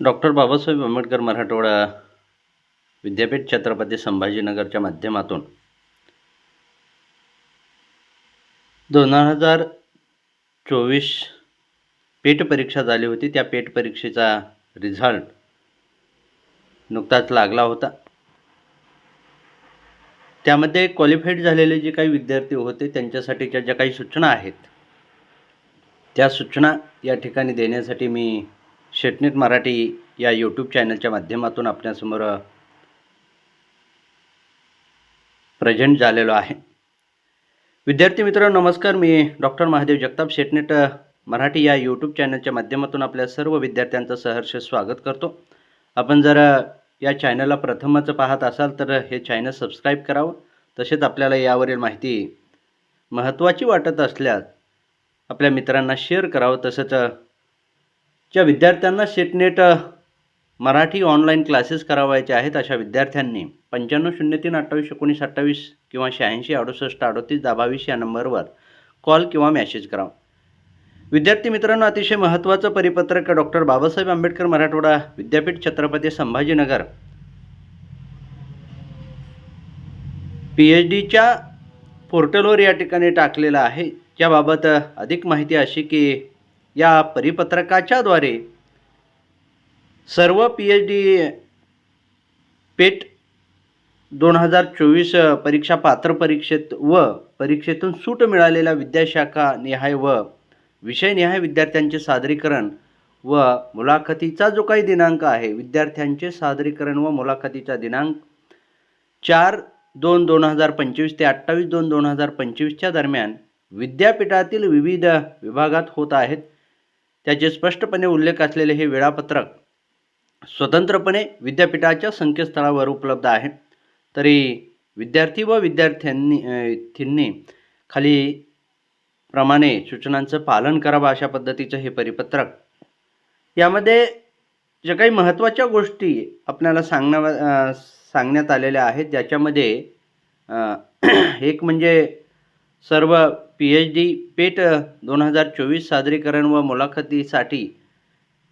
Doctor Babasaheb Ambedkar Marathwada विद्यापीठ छत्रपती संभाजीनगरच्या माध्यमातून दोन हजार चोवीस पेट परीक्षा झाली होती. त्या पेट परीक्षेचा रिझल्ट नुकताच लागला होता. त्यामध्ये क्वालिफाईड झालेले जे काही विद्यार्थी होते त्यांच्यासाठीच्या ज्या काही सूचना आहेत त्या सूचना या ठिकाणी देण्यासाठी मी शेटनेट मराठी या यूट्यूब चॅनलच्या माध्यमातून आपल्यासमोर प्रेझेंट झालेलो आहे. विद्यार्थी मित्रांनो नमस्कार. मी doctor Mahadev Jagtap SET NET Marathi या यूट्यूब चॅनलच्या माध्यमातून आपल्या सर्व विद्यार्थ्यांचं सहर्ष स्वागत करतो. आपण जर या चॅनलला प्रथमच पाहत असाल तर हे चॅनल सबस्क्राईब करावं. तसेच आपल्याला यावरील माहिती महत्त्वाची वाटत असल्यास आपल्या मित्रांना शेअर करावं. तसंच ज्या विद्यार्थ्यांना SET NET Marathi online classes करावायचे आहेत अशा विद्यार्थ्यांनी पंच्याण्णव शून्य तीन अठ्ठावीस एकोणीस अठ्ठावीस किंवा शहाऐंशी अडुसष्ट अडतीस दाबावीस या नंबरवर कॉल किंवा मॅसेज करावा. विद्यार्थी मित्रांनो अतिशय महत्त्वाचं परिपत्रक डॉक्टर बाबासाहेब आंबेडकर मराठवाडा विद्यापीठ छत्रपती संभाजीनगर. पी एच डीच्या पोर्टलवर या ठिकाणी टाकलेलं आहे. ज्याबाबत अधिक माहिती अशी की या परिपत्रकाच्याद्वारे सर्व पी एच डी पेट दोन हजार चोवीस परीक्षा पात्र परीक्षेत व परीक्षेतून सूट मिळालेल्या विद्याशाखा निहाय व विषयनिहाय विद्यार्थ्यांचे सादरीकरण व मुलाखतीचा जो काही दिनांक आहे विद्यार्थ्यांचे सादरीकरण व मुलाखतीचा दिनांक चार दोन दोन हजार पंचवीस ते अठ्ठावीस दोन दोन हजार पंचवीसच्या दरम्यान विद्यापीठातील विविध विभागात होत आहेत. त्याचे स्पष्टपणे उल्लेख असलेले हे वेळापत्रक स्वतंत्रपणे विद्यापीठाच्या संकेतस्थळावर उपलब्ध आहे. तरी विद्यार्थी व विद्यार्थ्यांनी थींनी खाली प्रमाणे सूचनांचं पालन करावं अशा पद्धतीचं हे परिपत्रक. यामध्ये ज्या काही महत्त्वाच्या गोष्टी आपल्याला सांगण्या सांगण्यात आलेल्या आहेत ज्याच्यामध्ये एक म्हणजे सर्व पी एच डी पेट दोन हजार चोवीस सादरीकरण व मुलाखतीसाठी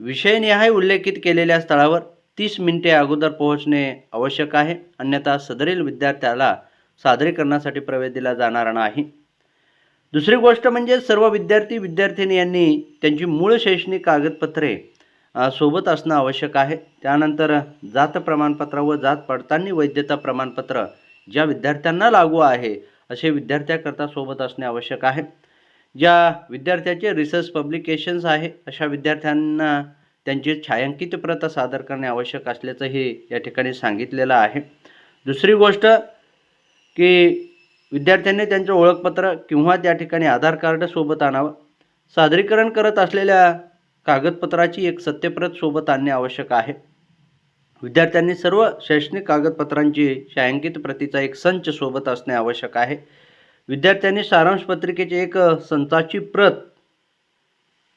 विषयनिहाय उल्लेखित केलेल्या स्थळावर तीस मिनिटे अगोदर पोहोचणे आवश्यक आहे. अन्यथा सदरील विद्यार्थ्याला सादरीकरणासाठी प्रवेश दिला जाणार नाही. दुसरी गोष्ट म्हणजे सर्व विद्यार्थी विद्यार्थिनी यांनी त्यांची मूळ शैक्षणिक कागदपत्रे सोबत असणं आवश्यक आहे. त्यानंतर जात प्रमाणपत्र व जात पडताळणी वैधता प्रमाणपत्र ज्या विद्यार्थ्यांना लागू आहे असे विद्यार्थ्याकरता सोबत असणे आवश्यक आहे. ज्या विद्यार्थ्याचे रिसर्च पब्लिकेशन्स आहे अशा विद्यार्थ्यांना त्यांची छायांकित प्रत सादर करणे आवश्यक असल्याचं हे या ठिकाणी सांगितलेलं आहे. दुसरी गोष्ट की विद्यार्थ्यांनी त्यांचं ओळखपत्र किंवा त्या ठिकाणी आधार कार्ड सोबत आणावं. सादरीकरण करत असलेल्या कागदपत्राची एक सत्यप्रत सोबत आणणे आवश्यक आहे. विद्यार्थ्यांनी सर्व शैक्षणिक कागदपत्रांची छायांकित प्रतीचा एक संच सोबत असणे आवश्यक आहे. विद्यार्थ्यांनी सारांश पत्रिकेची एक संचाची प्रत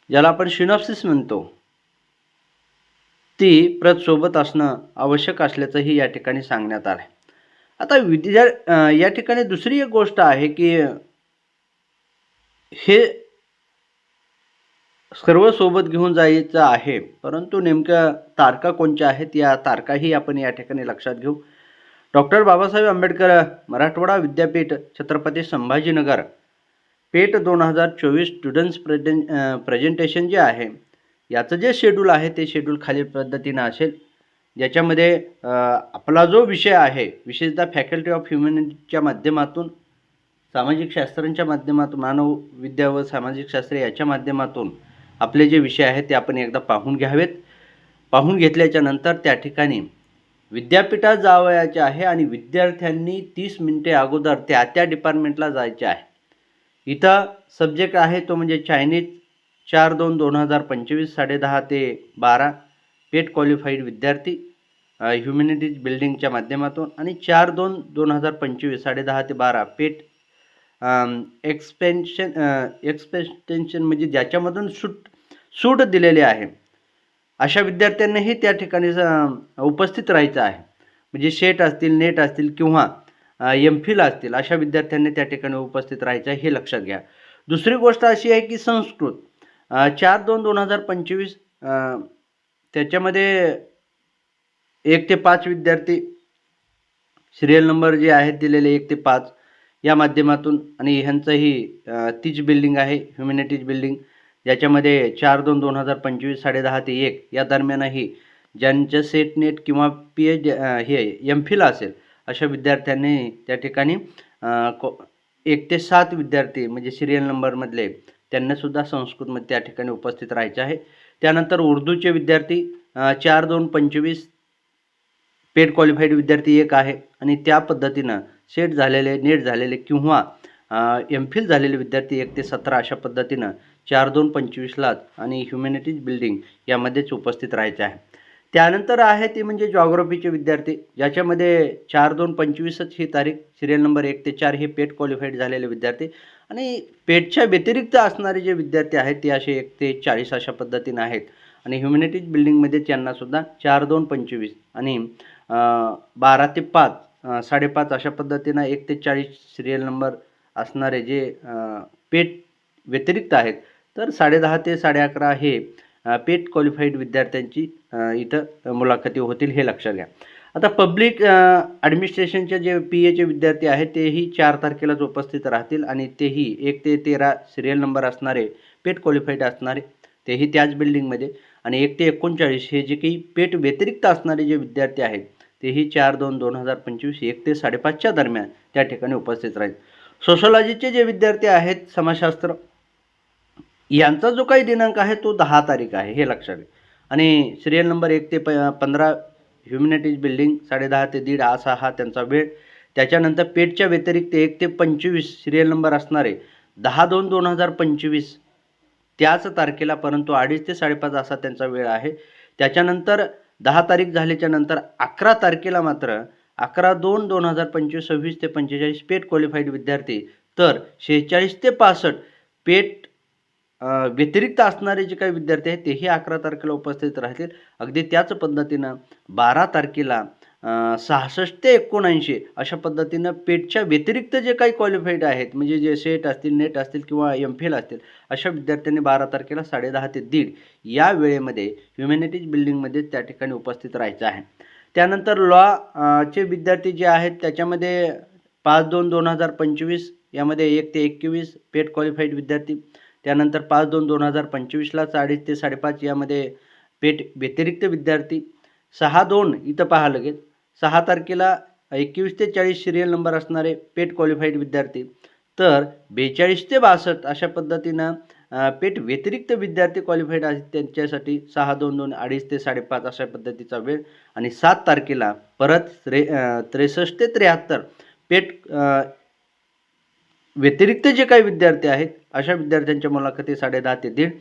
ज्याला आपण शिनॉप्सिस म्हणतो ती प्रत सोबत असणं आवश्यक असल्याचंही या ठिकाणी सांगण्यात आलं आहे आता विद्या या ठिकाणी दुसरी एक गोष्ट आहे की हे सर्व सोबत घेऊन जायचं आहे. परंतु नेमक्या तारखा कोणत्या आहेत? या तारखाही आपण या ठिकाणी लक्षात घेऊ. डॉक्टर बाबासाहेब आंबेडकर मराठवाडा विद्यापीठ छत्रपती संभाजीनगर. पेट दोन हजार चोवीस स्टुडंट्स प्रेझें प्रेझेंटेशन जे आहे याचं जे शेड्यूल आहे ते शेड्यूल खालील पद्धतीनं असेल. ज्याच्यामध्ये आपला जो विषय आहे विशेषतः फॅकल्टी ऑफ ह्युमॅनिटीच्या माध्यमातून सामाजिक शास्त्रांच्या माध्यमातून मानवविद्या व सामाजिक शास्त्र याच्या माध्यमातून आपले जे विषय आहेत ते आपण एकदा पाहून घ्यावेत. पाहून घेतल्याच्या नंतर त्या ठिकाणी विद्यापीठात जावयाचे आहे आणि विद्यार्थ्यांनी तीस मिनिटे अगोदर त्या त्या डिपार्टमेंटला जायचे आहे. इथं सब्जेक्ट आहे तो म्हणजे चायनीज चार दोन दोन हजार पंचवीस साडेदहा ते बारा. पेट क्वालिफाईड विद्यार्थी ह्युमॅनिटीज बिल्डिंगच्या माध्यमातून आणि चार दोन दोन हजार पंचवीस साडेदहा ते बारा. पेट एक्सपेन्शन एक्सपेन्शन म्हणजे ज्याच्यामधून सूट सूट दिलेली आहे. अशा विद्यार्थ्यांनाही त्या ठिकाणी उपस्थित राहायचं आहे. म्हणजे शेट असतील नेट असतील किंवा एम फिल असतील अशा विद्यार्थ्यांनी त्या ठिकाणी उपस्थित राहायचं आहे हे लक्षात घ्या. दुसरी गोष्ट अशी आहे की संस्कृत चार दोन दोन हजार पंचवीस त्याच्यामध्ये एक ते पाच विद्यार्थी सिरियल नंबर जे आहेत दिलेले एक ते पाच या माध्यमातून आणि ह्यांचंही तीच बिल्डिंग आहे ह्युमॅनिटीज बिल्डिंग याच्यामध्ये चार दोन दोन हजार पंचवीस साडेदहा ते एक या दरम्यानही ज्यांचं सेट नेट किंवा पी एच हे एम फिल असेल अशा विद्यार्थ्यांनी त्या ठिकाणी को एक ते सात विद्यार्थी म्हणजे सिरियल नंबरमधले त्यांनासुद्धा संस्कृतमध्ये त्या ठिकाणी उपस्थित राहायचे आहे. त्यानंतर उर्दूचे विद्यार्थी चार दोन पंचवीस पेड क्वालिफाईड विद्यार्थी एक आहे आणि त्या पद्धतीनं सेट झालेले नेट झालेले किंवा एम फिल झालेले विद्यार्थी एक ते सतरा अशा पद्धतीनं चार दोन पंचवीसलाच आणि ह्युमॅनिटीज बिल्डिंग यामध्येच उपस्थित राहायचं आहे. त्यानंतर आहे ते म्हणजे जॉग्रफीचे विद्यार्थी ज्याच्यामध्ये चार दोन पंचवीसच ही तारीख सिरियल नंबर एक ते चार हे पेट क्वालिफाईड झालेले विद्यार्थी आणि पेटच्या व्यतिरिक्त असणारे जे विद्यार्थी आहेत ते असे एक ते चाळीस अशा पद्धतीनं आहेत. आणि ह्युमॅनिटीज बिल्डिंगमध्ये त्यांनासुद्धा चार दोन पंचवीस आणि बारा ते पाच साडेपाच अशा पद्धतीनं एक ते चाळीस सिरियल नंबर असणारे जे पेट व्यतिरिक्त आहेत तर साडेदहा ते साडे अकरा हे पेट क्वालिफाईड विद्यार्थ्यांची इथं मुलाखती होतील हे लक्षात घ्या. आता पब्लिक ॲडमिनिस्ट्रेशनचे जे पी एचे विद्यार्थी आहेत तेही चार तारखेलाच उपस्थित राहतील आणि तेही एक ते तेरा सिरियल नंबर असणारे पेट क्वालिफाईड असणारे तेही त्याच बिल्डिंगमध्ये आणि एक ते एकोणचाळीस हे जे काही पेट व्यतिरिक्त असणारे जे विद्यार्थी आहेत तेही चार दोन दोन हजार पंचवीस एक ते साडेपाचच्या दरम्यान त्या ठिकाणी उपस्थित राहील. सोशोलॉजीचे जे विद्यार्थी आहेत समाजशास्त्र यांचा जो काही दिनांक आहे तो दहा तारीख आहे हे लक्षात घ्या. आणि सिरियल नंबर एक ते प पंधरा ह्युमॅनिटीज बिल्डिंग साडेदहा ते दीड असा हा त्यांचा वेळ. त्याच्यानंतर पेठच्या व्यतिरिक्त एक ते पंचवीस सिरियल नंबर असणारे दहा दोन दोन हजार पंचवीस त्याच तारखेला परंतु अडीच ते साडेपाच असा त्यांचा वेळ आहे. त्याच्यानंतर दहा तारीख झाल्याच्यानंतर अकरा तारखेला मात्र अकरा दोन दोन हजार पंचवीस सव्वीस ते पंचेचाळीस पेट क्वालिफाईड विद्यार्थी तर शेहेचाळीस ते पासष्ट पेट व्यतिरिक्त असणारे जे काही विद्यार्थी आहेत तेही अकरा तारखेला उपस्थित राहतील. अगदी त्याच पद्धतीनं बारा तारखेला सहासष्ट ते एकोणऐंशी अशा पद्धतीनं पेटच्या व्यतिरिक्त जे काही क्वालिफाईड आहेत म्हणजे जे सेट असतील नेट असतील किंवा एम फिल असतील अशा विद्यार्थ्यांनी बारा तारखेला साडेदहा ते दीड या वेळेमध्ये ह्युमॅनिटीज बिल्डिंगमध्ये त्या ठिकाणी उपस्थित राहायचं आहे. त्यानंतर लॉ चे विद्यार्थी जे आहेत त्याच्यामध्ये पाच दोन दोन हजार पंचवीस यामध्ये एक ते एकवीस पेट क्वालिफाईड विद्यार्थी त्यानंतर पाच दोन दोन हजार पंचवीसला अडीच ते साडेपाच यामध्ये पेट व्यतिरिक्त विद्यार्थी. सहा दोन इथं पहा लगेच. सहा तारखेला एकवीस ते चाळीस सिरियल नंबर असणारे पेट क्वालिफाईड विद्यार्थी. तर बेचाळीस ते बासष्ट अशा पद्धतीनं पेट व्यतिरिक्त विद्यार्थी क्वालिफाईड आहेत त्यांच्यासाठी सहा दोन दोन अडीच ते साडेपाच अशा पद्धतीचा वेळ. आणि सात तारखेला परत त्रे त्रेसष्ट ते त्र्याहत्तर पेट व्यतिरिक्त जे काही विद्यार्थी आहेत अशा विद्यार्थ्यांच्या मुलाखती साडेदहा ते दीड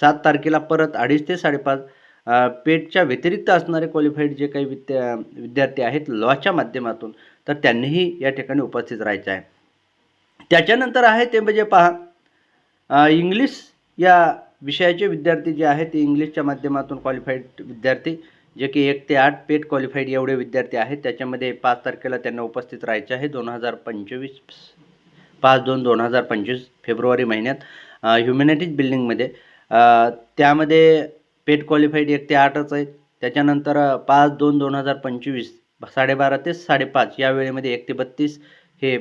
सात तारखेला परत अडीच ते साडेपाच पेटच्या व्यतिरिक्त असणारे क्वालिफाईड जे काही विद्या विद्यार्थी आहेत लॉच्या माध्यमातून तर त्यांनीही या ठिकाणी उपस्थित राहायचं आहे. त्याच्यानंतर आहे ते म्हणजे पहा इंग्लिश या विषयाचे विद्यार्थी जे आहेत ते इंग्लिशच्या माध्यमातून क्वालिफाईड विद्यार्थी जे की एक ते आठ पेट क्वालिफाईड एवढे विद्यार्थी आहेत त्याच्यामध्ये पाच तारखेला त्यांना उपस्थित राहायचे आहे दोन हजार पंचवीस पाच दोन दोन हजार पंचवीस फेब्रुवारी महिन्यात ह्युमॅनिटीज बिल्डिंगमध्ये त्यामध्ये पेट क्वालिफाईड एक ते आठच आहे त्याच्यानंतर पाच दोन दोन हजार पंचवीस साडेबारा ते साडेपाच या वेळेमध्ये एक ते बत्तीस हे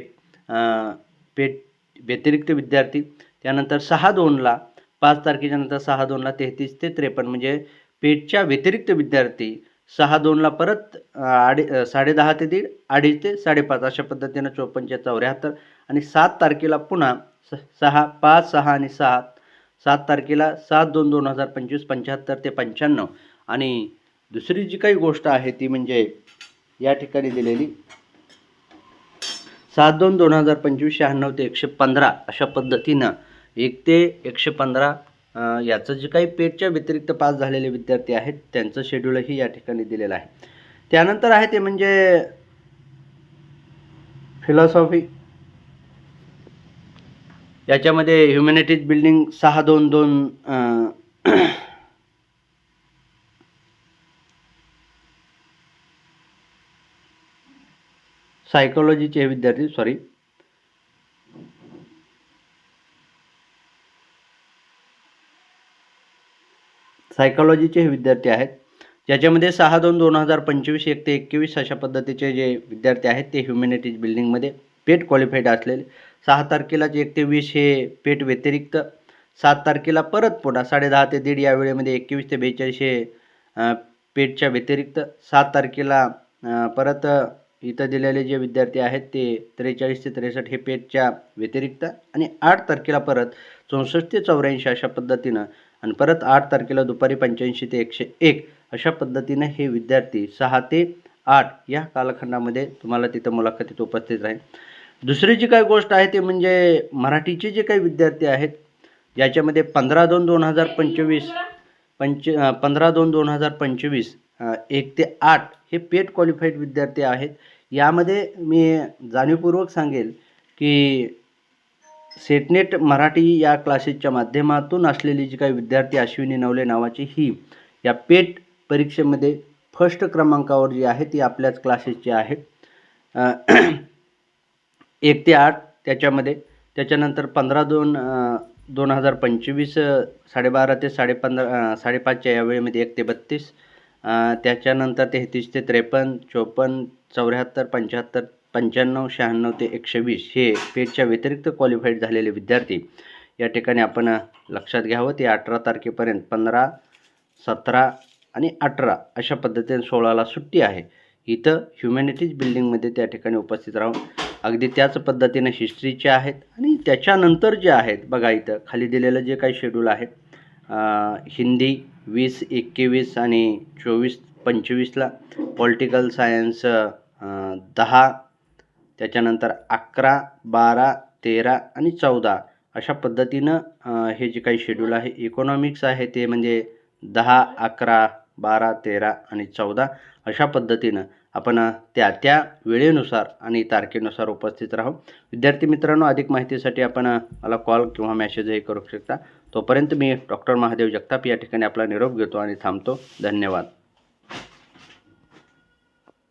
पेट व्यतिरिक्त विद्यार्थी. त्यानंतर सहा दोनला पाच तारखेच्या नंतर सहा दोनला तेहतीस ते त्रेपन्न म्हणजे पेटच्या व्यतिरिक्त विद्यार्थी सहा दोनला परत अ, आडी साडेदहा ते दीड अडीच ते साडेपाच अशा पद्धतीनं चोपन्नच्या चौऱ्याहत्तर आणि सात तारखेला पुन्हा स सहा पाच सहा आणि सात. सात तारखेला सात दोन दोन हजार पंचवीस पंच्याहत्तर ते पंच्याण्णव. आणि दुसरी जी काही गोष्ट आहे ती म्हणजे या ठिकाणी दिलेली सात दोन दोन हजार पंचवीस शहाण्णव ते एकशे पंधरा अशा पद्धतीनं एक ते एकशे पंधरा याचं जे काही पेटच्या व्यतिरिक्त पास झालेले विद्यार्थी आहेत त्यांचं शेड्यूलही या ठिकाणी दिलेलं आहे. त्यानंतर आहे ते म्हणजे फिलॉसॉफी याच्यामध्ये ह्युमॅनिटीज बिल्डिंग सहा दोन दोन सायकोलॉजीचे हे विद्यार्थी सॉरी सायकोलॉजीचे हे विद्यार्थी आहेत. ज्याच्यामध्ये सहा दोन दोन हजार पंचवीस एक ते एकवीस अशा पद्धतीचे जे विद्यार्थी आहेत ते ह्युमॅनिटीज बिल्डिंगमध्ये पेट क्वालिफाईड असलेले. सहा तारखेलाच एक ते वीस हे पेठ व्यतिरिक्त सात तारखेला परत पुन्हा साडेदहा ते दीड या वेळेमध्ये एकवीस ते बेचाळीस हे पेठच्या व्यतिरिक्त सात तारखेला परत इथं दिलेले जे विद्यार्थी आहेत ते त्रेचाळीस ते त्रेसष्ट हे पेठच्या व्यतिरिक्त आणि आठ तारखेला परत चौसष्ट ते चौऱ्याऐंशी अशा पद्धतीनं आणि परत आठ तारखेला दुपारी पंच्याऐंशी ते एकशे एक अशा पद्धतीनं हे विद्यार्थी सहा ते आठ या कालखंडामध्ये तुम्हाला तिथं मुलाखतीत उपस्थित राहील. दुसरी जी काही गोष्ट आहे ते म्हणजे मराठीचे जे काही विद्यार्थी आहेत ज्याच्यामध्ये पंधरा दोन दोन हजार पंचवीस पंच पंधरा दोन दोन हजार पंचवीस एक ते आठ हे पेट क्वालिफाईड विद्यार्थी आहेत. यामध्ये मी जाणीवपूर्वक सांगेल की सेटनेट मराठी या क्लासेसच्या माध्यमातून असलेली जी काही विद्यार्थी अश्विनी नवले नावाची ही या पेट परीक्षेमध्ये फर्स्ट क्रमांकावर जी आहे ती आपल्याच क्लासेसची आहे एक ते आठ त्याच्यामध्ये. त्याच्यानंतर पंधरा दोन दोन हजार पंचवीस साडेबारा ते साडेपंधरा साडेपाचच्या या वेळेमध्ये एक ते बत्तीस. त्याच्यानंतर तेहतीस ते त्रेपन्न चोपन्न चौऱ्याहत्तर पंच्याहत्तर पंच्याण्णव शहाण्णव ते एकशे वीस हे पेटच्या व्यतिरिक्त क्वालिफाईड झालेले विद्यार्थी या ठिकाणी आपण लक्षात घ्यावं. ते अठरा तारखेपर्यंत पंधरा सतरा आणि अठरा अशा पद्धतीने सोळाला सुट्टी आहे. इथं ह्युमॅनिटीज बिल्डिंगमध्ये त्या ठिकाणी उपस्थित राहून अगदी त्याच पद्धतीने हिस्ट्रीचे आहेत आणि त्याच्यानंतर जे आहेत बघा इथं खाली दिलेलं जे काही शेड्यूल आहे हिंदी वीस एकवीस आणि चोवीस पंचवीसला पॉलिटिकल सायन्स दहा त्याच्यानंतर अकरा बारा तेरा आणि चौदा अशा पद्धतीनं हे जे काही शेड्यूल आहे इकॉनॉमिक्स आहे ते म्हणजे दहा अकरा बारा तेरा आणि चौदा अशा पद्धतीनं आपण त्या त्या वेळेनुसार आणि तारखेनुसार उपस्थित राहू. विद्यार्थी मित्रांनो अधिक माहितीसाठी आपण मला कॉल किंवा मेसेजही करू शकता. तोपर्यंत मी डॉक्टर महादेव जगताप या ठिकाणी आपला निरोप घेतो आणि थांबतो. धन्यवाद.